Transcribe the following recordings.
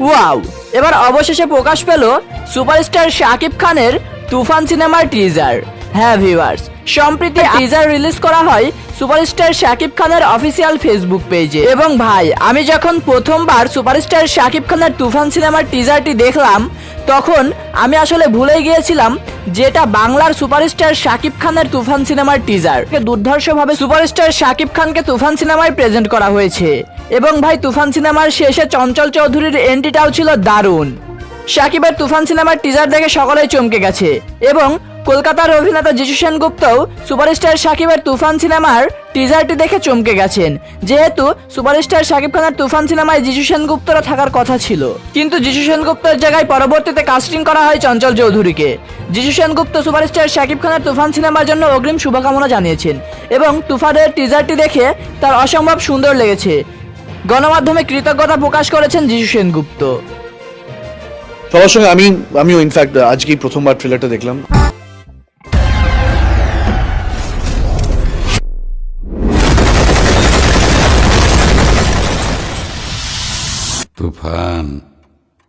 Wow এবার অবশেষে প্রকাশ পেল সুপারস্টার শাকিব খানের তুফান সিনেমার টিজার হ্যাঁ ভিউয়ার্স সম্প্রতি টিজার রিলিজ করা হয় সুপারস্টার শাকিব খানের অফিসিয়াল ফেসবুক পেজে এবং ভাই আমি যখন প্রথমবার সুপারস্টার শাকিব খানের তুফান সিনেমার টিজারটি দেখলাম তখন আমি আসলে ভুলে গিয়েছিলাম যেটা বাংলার সুপারস্টার শাকিব খানের তুফান সিনেমার টিজার দুর্ধর্ষভাবে সুপারস্টার শাকিব খানকে তুফান সিনেমায় প্রেজেন্ট করা হয়েছে। এবং ভাই, তুফান সিনেমার শেষে চঞ্চল চৌধুরীর এন্ট্রিটাও ছিল দারুণ। শাকিবের তুফান সিনেমার টিজার দেখে সকলেই চমকে গেছে এবং কলকাতার অভিনেতা যিশু সেনগুপ্তও সুপারস্টার শাকিবের তুফান সিনেমার টিজারটি দেখে চমকে গেছেন। যেহেতু সুপারস্টার শাকিব খানের তুফান সিনেমায় যিশু সেনগুপ্তরা থাকার কথা ছিল। কিন্তু যিশু সেনগুপ্তের জায়গায় পরবর্তীতে কাস্টিং করা হয় চঞ্চল চৌধুরীকে। যিশু সেনগুপ্ত সুপারস্টার শাকিব খানের তুফান সিনেমার জন্য অগ্রিম শুভকামনা জানিয়েছেন এবং তুফানের টিজারটি দেখে তার অসম্ভব সুন্দর লেগেছে। গণমাধ্যমে কৃতজ্ঞতা প্রকাশ করেছেন যিশু সেনগুপ্ত। সবার সঙ্গে আমি আমিও ইনফ্যাক্ট আজকেই প্রথমবার ট্রেলারটা দেখলাম। তুফান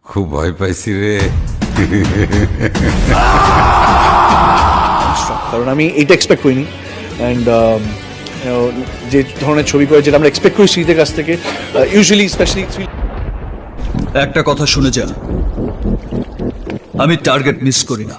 খুব ভয় পাইছি রে। কারণ আমি এটা এক্সপেক্ট করিনি। অ্যান্ড যে ধরনের ছবি করে যেটা আমরা এক্সপেক্ট করি শ্রীদের কাছ থেকে ইউজুয়ালি স্পেশালি একটা কথা শুনে যা আমি টার্গেট মিস করি না।